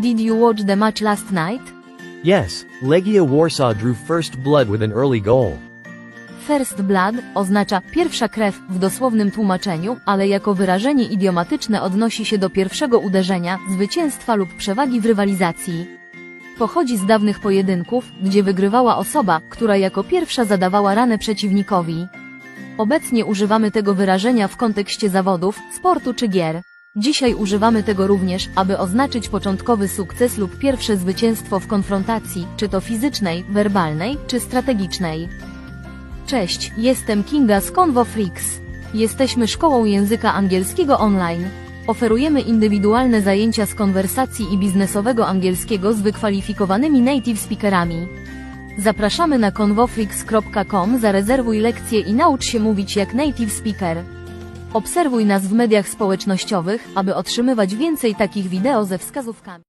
Did you watch the match last night? Yes, Legia Warsaw drew first blood with an early goal. First blood oznacza pierwsza krew w dosłownym tłumaczeniu, ale jako wyrażenie idiomatyczne odnosi się do pierwszego uderzenia, zwycięstwa lub przewagi w rywalizacji. Pochodzi z dawnych pojedynków, gdzie wygrywała osoba, która jako pierwsza zadawała ranę przeciwnikowi. Obecnie używamy tego wyrażenia w kontekście zawodów, sportu czy gier. Dzisiaj używamy tego również, aby oznaczyć początkowy sukces lub pierwsze zwycięstwo w konfrontacji, czy to fizycznej, werbalnej, czy strategicznej. Cześć, jestem Kinga z Convo Freaks. Jesteśmy szkołą języka angielskiego online. Oferujemy indywidualne zajęcia z konwersacji i biznesowego angielskiego z wykwalifikowanymi native speakerami. Zapraszamy na convofreaks.com, zarezerwuj lekcje i naucz się mówić jak native speaker. Obserwuj nas w mediach społecznościowych, aby otrzymywać więcej takich wideo ze wskazówkami.